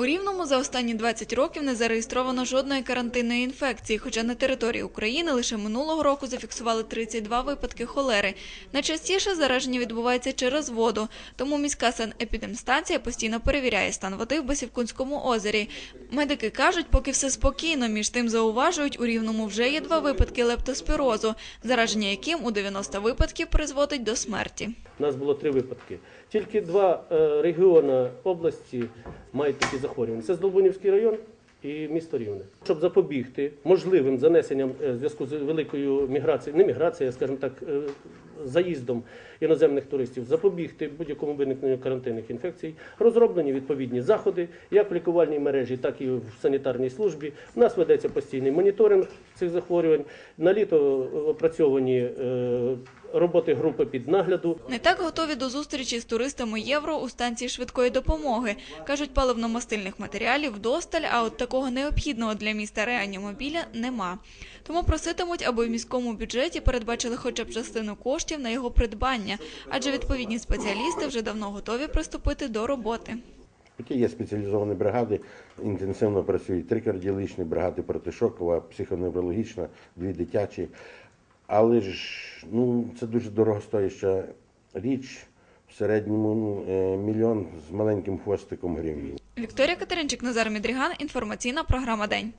У Рівному за останні 20 років не зареєстровано жодної карантинної інфекції, хоча на території України лише минулого року зафіксували 32 випадки холери. Найчастіше зараження відбувається через воду, тому міська санепідемстанція постійно перевіряє стан води в Басівкунському озері. Медики кажуть, поки все спокійно, між тим зауважують, у Рівному вже є два випадки лептоспірозу, зараження яким у 90 випадків призводить до смерті. У нас було три випадки. Тільки два е, регіони області мають такі захворювання. Це Здолбунівський район і місто Рівне. Щоб запобігти можливим занесенням е, в зв'язку з великою міграцією, не міграцією, а, скажімо так, е, заїздом іноземних туристів, запобігти будь-якому виникненню карантинних інфекцій, розроблені відповідні заходи, як в лікувальній мережі, так і в санітарній службі. У нас ведеться постійний моніторинг цих захворювань. На літо опрацьовані е, роботи групи під нагляду. Не так готові до зустрічі з туристами євро у станції швидкої допомоги. Кажуть, паливно-мастильних матеріалів вдосталь, а от такого необхідного для міста реанімобіля нема. Тому проситимуть, аби в міському бюджеті передбачили хоча б частину коштів на його придбання, адже відповідні спеціалісти вже давно готові приступити до роботи. Є спеціалізовані бригади, інтенсивно працюють три кардіологічні бригади протишокова, психоневрологічна, дві дитячі. Але ж ну, це дуже дорогостояща річ. В середньому ну, е, мільйон з маленьким хвостиком гривні. Вікторія Катеринчик, Назар Мідріган. Інформаційна програма День.